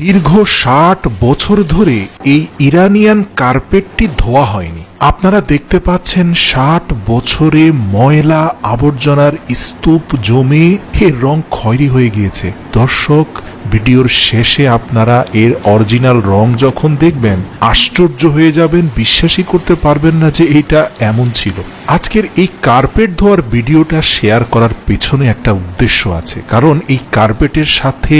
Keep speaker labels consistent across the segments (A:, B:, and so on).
A: দীর্ঘ ষাট বছর ধরে এই ইরানিয়ান কার্পেটটি ধোয়া হয়নি। আপনারা দেখতে পাচ্ছেন ষাট বছরে ময়লা আবর্জনার স্তূপ জমে এর রং খয়রি হয়ে গিয়েছে। দর্শক ভিডিওর শেষে আপনারা এর অরিজিনাল রং যখন দেখবেন, আশ্চর্য হয়ে যাবেন, বিশ্বাসই করতে পারবেন না যে এটা এমন ছিল। আজকের এই কার্পেট ধোয়ার ভিডিওটা শেয়ার করার পেছনে একটা উদ্দেশ্য আছে। কারণ এই কার্পেটের সাথে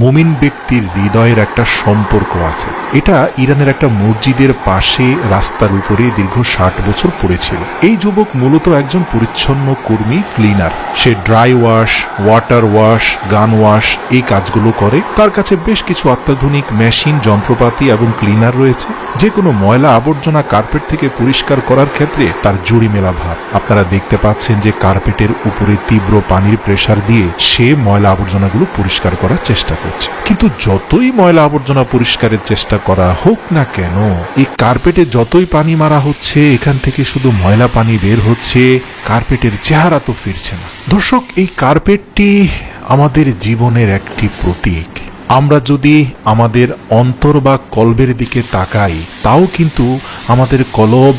A: মুমিন ব্যক্তির হৃদয়ের একটা সম্পর্ক আছে। এটা ইরানের একটা মসজিদের পাশে রাস্তার উপরে দীর্ঘ ষাট বছর পড়েছিল। এই যুবক মূলত একজন পরিচ্ছন্ন কর্মী, ক্লিনার। সে dry wash, water wash, gun wash, এই কাজগুলো করে। তার কাছে বেশ কিছু অত্যাধুনিক মেশিন, যন্ত্রপাতি এবং ক্লিনার রয়েছে। যে কোনো ময়লা আবর্জনা কার্পেট থেকে পরিষ্কার করার ক্ষেত্রে তার জুড়ি মেলা ভার। আপনারা দেখতে পাচ্ছেন যে কার্পেটের উপরে তীব্র পানির প্রেসার দিয়ে সে ময়লা আবর্জনাগুলো পরিষ্কার করার চেষ্টা করছে। কিন্তু যতই ময়লা আবর্জনা পরিষ্কারের চেষ্টা করা হোক না কেন, এই কার্পেটে যতই পানি মারা হচ্ছে, এখান থেকে শুধু ময়লা পানি বের হচ্ছে, কার্পেটের চেহারা তো ফিরছে না। দর্শক, এই কার্পেটটি আমাদের জীবনের একটি প্রতীক। আমরা যদি আমাদের অন্তর বা কলবের দিকে তাকাই, তাও কিন্তু আমাদের কলব,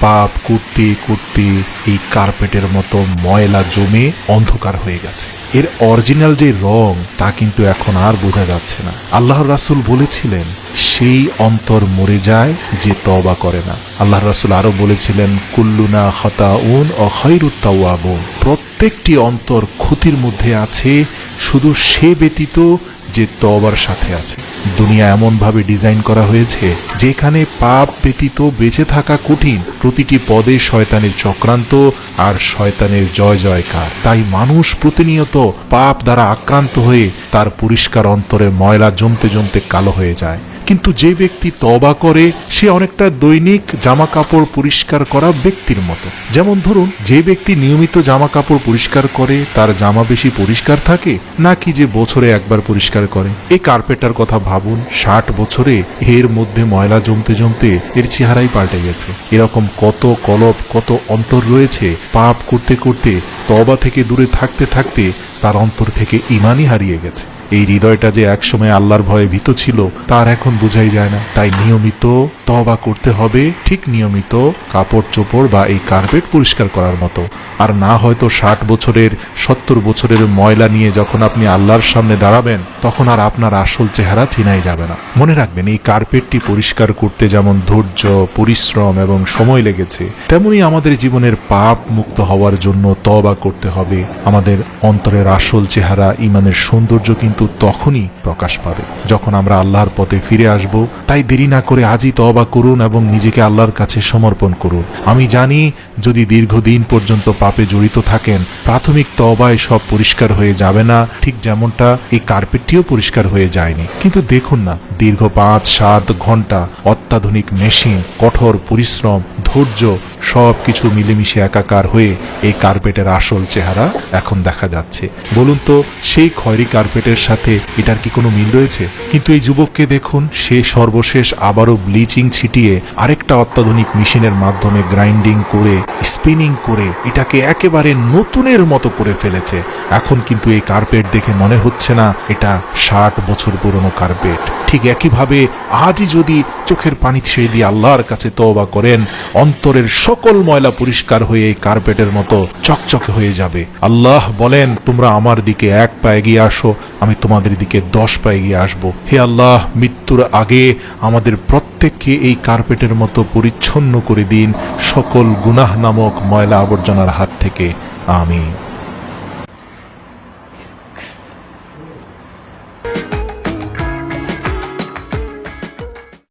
A: পাপ, করতে করতে, এই কার্পেটের মতো ময়লা জমে অন্ধকার হয়ে গেছে। এর অরিজিনাল যে রং, তা কিন্তু এখন আর বোঝা যাচ্ছে না। আল্লাহ রাসুল বলেছিলেন, সেই অন্তর মরে যায় যে তবা করে না। আল্লাহর রাসুল আরও বলেছিলেন, কুল্লুনা হতা উন ও খৈরুত্তাওয়াবুন প্রত্যেকটি অন্তর ক্ষতির মধ্যে আছে, শুধু সে ব্যতীত যে তবার সাথে আছে। দুনিয়া এমনভাবে ডিজাইন করা হয়েছে, যেখানে পাপ ব্যতীত বেঁচে থাকা কঠিন প্রতিটি পদে শয়তানের চক্রান্ত আর শয়তানের জয় জয়কার। তাই মানুষ প্রতিনিয়ত পাপ দ্বারা আক্রান্ত হয়ে তার পরিষ্কার অন্তরে ময়লা জমতে জমতে কালো হয়ে যায়। কিন্তু যে ব্যক্তি তবা করে, সে অনেকটা দৈনিক জামা কাপড় পরিষ্কার করা ব্যক্তির মতো। যেমন ধরুন, যে ব্যক্তি নিয়মিত জামা কাপড় পরিষ্কার করে, তার জামা বেশি পরিষ্কার থাকে, নাকি যে বছরে একবার পরিষ্কার করে। এই কার্পেটার কথা ভাবুন, ষাট বছরে এর মধ্যে ময়লা জমতে জমতে এর চেহারাই পাল্টে গেছে। এরকম কত কলপ, কত অন্তর রয়েছে, পাপ করতে করতে তবা থেকে দূরে থাকতে থাকতে তার অন্তর থেকে ইমানই হারিয়ে গেছে। এই হৃদয়টা যে একসময় আল্লাহর ভয়ে ভীত ছিল, তার এখন বোঝাই যায় না। তাই নিয়মিত তবা করতে হবে, ঠিক নিয়মিত কাপড় চোপড় বা এই কার্পেট পরিষ্কার করার মতো। আর না হয়তো ষাট বছরের, সত্তর বছরের ময়লা নিয়ে যখন আপনি আল্লাহর সামনে দাঁড়াবেন, তখন আর আপনার আসল চেহারা চিনাই যাবে না। মনে রাখবেন, এই কার্পেটটি পরিষ্কার করতে যেমন ধৈর্য, পরিশ্রম এবং সময় লেগেছে, তেমনি আমাদের জীবনের পাপ মুক্ত হওয়ার জন্য তবা করতে হবে। আমাদের অন্তরের আসল চেহারা, ইমানের সৌন্দর্য কিন্তু তখনই প্রকাশ পাবে। যখন আমরা আল্লাহর পথে ফিরে আসব, তাই দেরি না করে আজই তবা করুন এবং নিজেকে আল্লাহর কাছে সমর্পণ করুন। আমি জানি, যদি দীর্ঘদিন পর্যন্ত পাপে জড়িত থাকেন, প্রাথমিক তবায় সব পরিষ্কার হয়ে যাবে না। ঠিক যেমনটা এই কার্পেটটিও পরিষ্কার হয়ে যায়নি। কিন্তু দেখুন না, দীর্ঘ পাঁচ সাত ঘণ্টা অত্যাধুনিক মেশিন, কঠোর পরিশ্রম, ধৈর্য সব কিছু মিলেমিশে একাকার হয়ে এই কার্পেটের আসল চেহারা এখন দেখা যাচ্ছে। বলুন তো, সেই খয়রি কার্পেটের সাথে এটার কি কোনো মিল রয়েছে? কিন্তু এই যুবককে দেখুন, সে সর্বশেষ আবারও ব্লিচিং ছিটিয়ে আরেকটা অত্যাধুনিক মেশিনের মাধ্যমে গ্রাইন্ডিং করে, স্পিনিং করে এটাকে একেবারে নতুনের মতো করে ফেলেছে। এখন কিন্তু এই কার্পেট দেখে মনে হচ্ছে না, এটা ষাট বছর পুরনো কার্পেট। ঠিক একইভাবে আজই যদি চোখের পানি ছেড়ে দিয়ে আল্লাহর কাছে তওবা করেন, অন্তরের সকল ময়লা পরিষ্কার হয়ে এই কার্পেটের মতো চকচকে হয়ে যাবে। আল্লাহ বলেন, তোমরা আমার দিকে এক পা এগিয়ে আসো, আমি তোমাদের দিকে দশ পা এগিয়ে আসব। হে আল্লাহ, মৃত্যুর আগে আমাদের প্রত্যেককে এই কার্পেটের মতো পরিচ্ছন্ন করে দিন সকল গুনাহ নামক ময়লা আবর্জনার হাত থেকে। আমিন।